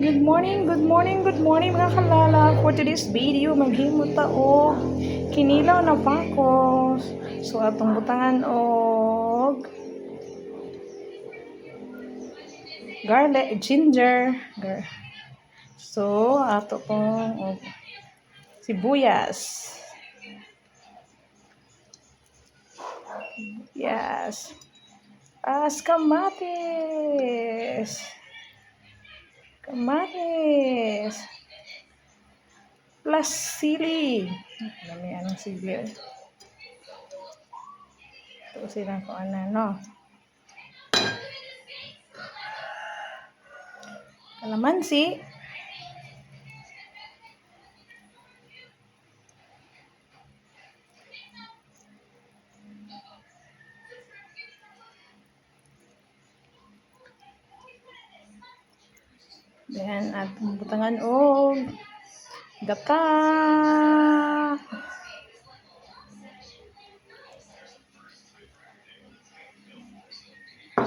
Good morning, good morning, good morning mga kalala. For today's video, maghimot ta og kinilaw na pakos. So atong butangan og garlic, ginger. So ato pong og sibuyas. Yes. As kamatis. Kamatis. Plus sili. Dami anong sili. Ito sila kung ano, no? Kalamansi. Then, at butangan og gata.